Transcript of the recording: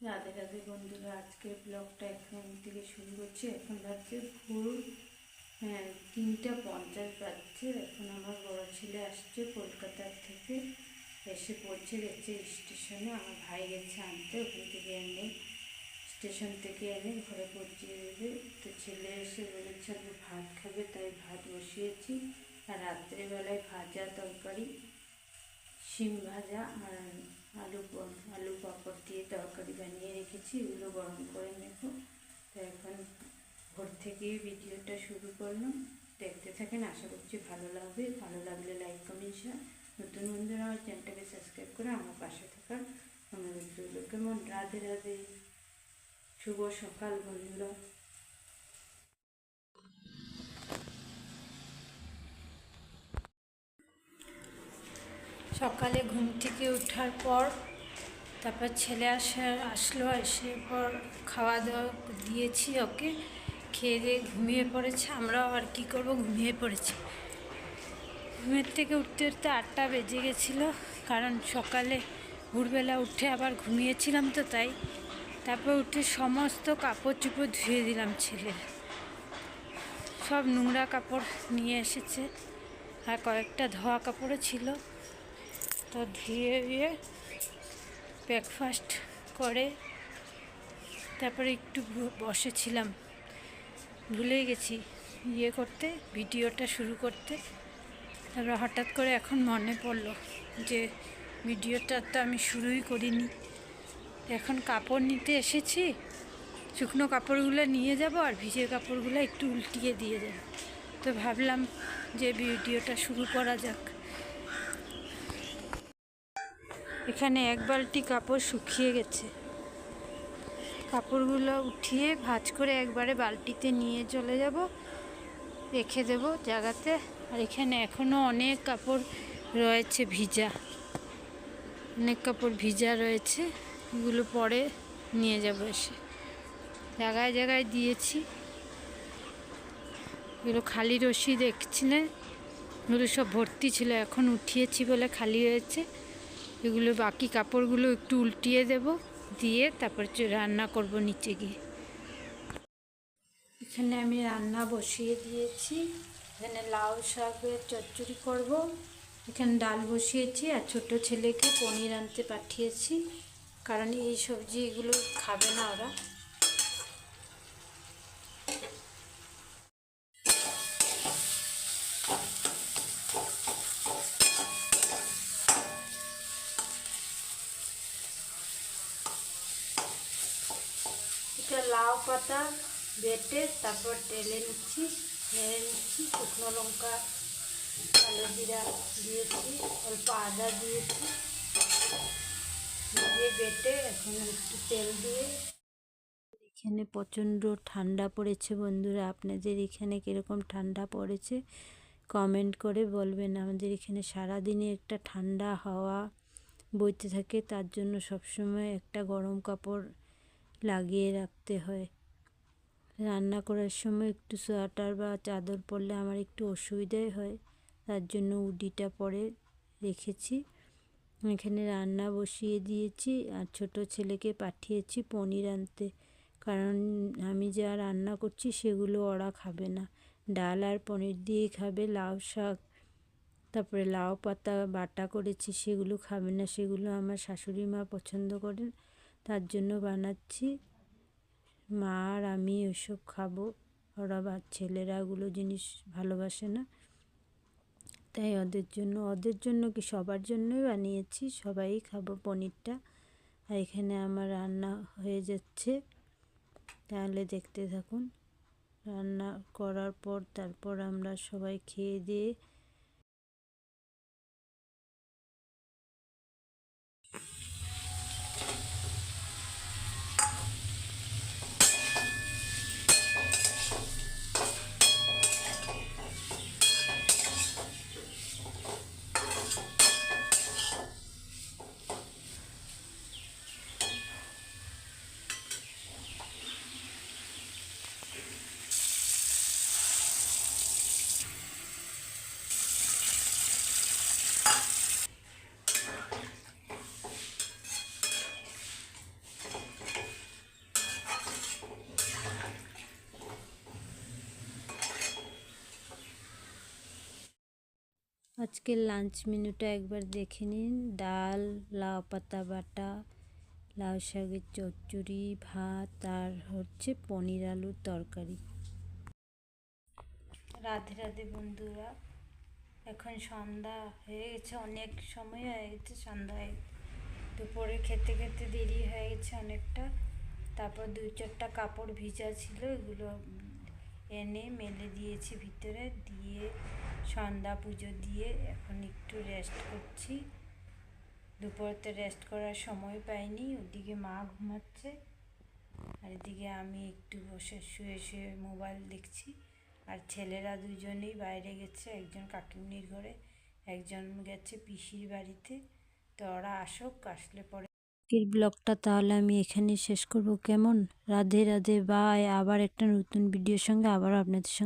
রাধে রাধে বন্ধুরা, আজকের ব্লগটা এখান থেকে শুরু করছি। এখন বাজছে ভোর হ্যাঁ তিনটা পঞ্চাশ বাজছে। এখন আমার বড় ছেলে আসছে কলকাতার থেকে। এসে পড়ছে গেছে স্টেশনে। আমার ভাই গেছে আনতে, ওখান থেকে এনে স্টেশন থেকে এনে ঘরে পৌঁছিয়ে দেবে। তো ছেলে এসে বলেছে, আমি ভাত খাবে, তাই ভাত বসিয়েছি। আর রাত্রেবেলায় ভাজা তরকারি, শিম ভাজা আর আলু আলু পাঁপড় দিয়ে তরকারি বানিয়ে রেখেছি, এগুলো গরম করে নেব। তো এখন ভোর থেকেই ভিডিওটা শুরু করলাম। দেখতে থাকেন, আশা করছি ভালো লাগবে। ভালো লাগলে লাইক কমেন্ট শেয়ার নতুন বন্ধুরা আমার চ্যানেলটাকে সাবস্ক্রাইব করে আমার পাশে থাকার অনুরোধ রইল। কেমন? রাধে রাধে। শুভ সকাল বন্ধুরা। সকালে ঘুম থেকে ওঠার পর তারপর ছেলে আসা, আসলো, এসে পর খাওয়া দাওয়া দিয়েছি ওকে। খেয়ে দিয়ে ঘুমিয়ে পড়েছে, আমরাও আর কি করব, ঘুমিয়ে পড়েছি। ঘুমের থেকে উঠতে উঠতে আটটা বেজে গেছিল, কারণ সকালে ভোরবেলা উঠে আবার ঘুমিয়েছিলাম তো তাই। তারপর উঠে সমস্ত কাপড় চুপড় ধুয়ে দিলাম ছেলের। সব নোংরা কাপড় নিয়ে এসেছে, আর কয়েকটা ধোয়া কাপড়ও ছিল। তো ধুয়ে ধুয়ে ব্রেকফাস্ট করে। তারপরে একটু বসেছিলাম ভুলেই গেছি ইয়ে করতে, ভিডিওটা শুরু করতে। তারপর হঠাৎ করে এখন মনে পড়ল যে ভিডিওটা তো আমি শুরুই করিনি। এখন কাপড় নিতে এসেছি, শুকনো কাপড়গুলো নিয়ে যাব আর ভিজে কাপড়গুলো একটু উল্টিয়ে দিয়ে দেব তো ভাবলাম যে ভিডিওটা শুরু করা যাক। এখানে এক বালতি কাপড় শুকিয়ে গেছে। কাপড়গুলো উঠিয়ে ভাঁজ করে একবারে বালতিতে নিয়ে চলে যাব, রেখে দেব জায়গাতে। আর এখানে এখনও অনেক কাপড় রয়েছে ভিজা। অনেক কাপড় ভিজা রয়েছে, এগুলো পরে নিয়ে যাব এসে। জায়গায় জায়গায় দিয়েছি। এগুলো খালি রশি দেখছিলে? এগুলো সব ভর্তি ছিল, এখন উঠিয়েছি বলে খালি হয়েছে। এগুলো বাকি কাপড়গুলো একটু উল্টিয়ে দেব, দিয়ে তারপর রান্না করব নিচে গিয়ে। এখানে আমি রান্না বসিয়ে দিয়েছি। এখানে লাউ শাকের চচ্চড়ি করব। এখানে ডাল বসিয়েছি আর ছোট ছেলেকে পনির আনতে পাঠিয়েছি। কারণ এই সবজি এগুলো খাবে না ওরা এটা লাউ পাতা বেটে তারপর টেলে নিচ্ছি নেড়ে নিচ্ছি, শুকনো লঙ্কা, কালো জিরা দিয়েছি, অল্প আদা দিয়েছি। দিয়ে বেটে এখন একটু তেল দিয়ে। এখানে প্রচণ্ড ঠান্ডা পড়েছে বন্ধুরা, আপনাদের এখানে কীরকম ঠান্ডা পড়েছে কমেন্ট করে বলবেন। আমাদের এখানে সারাদিনে একটা ঠান্ডা হাওয়া বইতে থাকে, তার জন্য সবসময় একটা গরম কাপড় লাগিয়ে রাখতে হয়। রান্না করার সময় একটু সোয়েটার বা চাদর পরলে আমার একটু অসুবিধাই হয়। তার জন্য উডিটা পরে রেখেছি। এখানে রান্না বসিয়ে দিয়েছি আর ছোট ছেলেকে পাঠিয়েছি পনির আনতে। কারণ আমি যা রান্না করছি সেগুলো ওরা খাবে না। ডাল আর পনির দিয়েই খাবে, লাউ শাক, তারপরে লাউ পাতা বাটা করেছি, সেগুলো খাবে না, সেগুলো আমার শাশুড়ি মা পছন্দ করেন, তার জন্য বানাচ্ছি। মা আর আমি ওইসব খাব। ওরা বা, ছেলেরা ওগুলো জিনিস ভালোবাসে না। তাই ওদের জন্য ওদের জন্য কি সবার জন্যই বানিয়েছি? সবাই খাব পনিরটা। আর এখানে আমার রান্না হয়ে যাচ্ছে। তাহলে দেখতে থাকুন। রান্না করার পর তারপর আমরা সবাই খেয়ে দিয়ে আজকের লাঞ্চ মেনুটা একবার দেখে নিন। ডাল, লাউ পাতা বাটা, লাউ শাকের চচ্চড়ি, ভাত, আর হচ্ছে পনির আলুর তরকারি। রাধে রাধে বন্ধুরা, এখন সন্ধ্যা হয়ে গেছে, অনেক সময় হয়ে গেছে, সন্ধ্যা হয়ে দুপুরে খেতে খেতে দেরি হয়ে গেছে অনেকটা। তারপর দু চারটা কাপড় ভিজা ছিল, এগুলো এনে মেলে দিয়েছি ভিতরে, দিয়ে সন্ধ্যা পুজো দিয়ে এখন একটু রেস্ট করছি। দুপুরতে রেস্ট করার সময় পাইনি, ওদিকে মা ঘুমাচ্ছে। আর এদিকে আমি একটু বসে শুয়ে শুয়ে মোবাইল দেখছি। আর ছেলেরা দুজনেই বাইরে গেছে, একজন কাকিমনির ঘরে, একজন গেছে পিসির বাড়িতে। তো ওরা আসুক, আসলে পরে আজকের ব্লগটা তাহলে আমি এখানেই শেষ করব। কেমন? রাধে রাধে বাই আবার একটা নতুন ভিডিওর সঙ্গে আবার আপনাদের সঙ্গে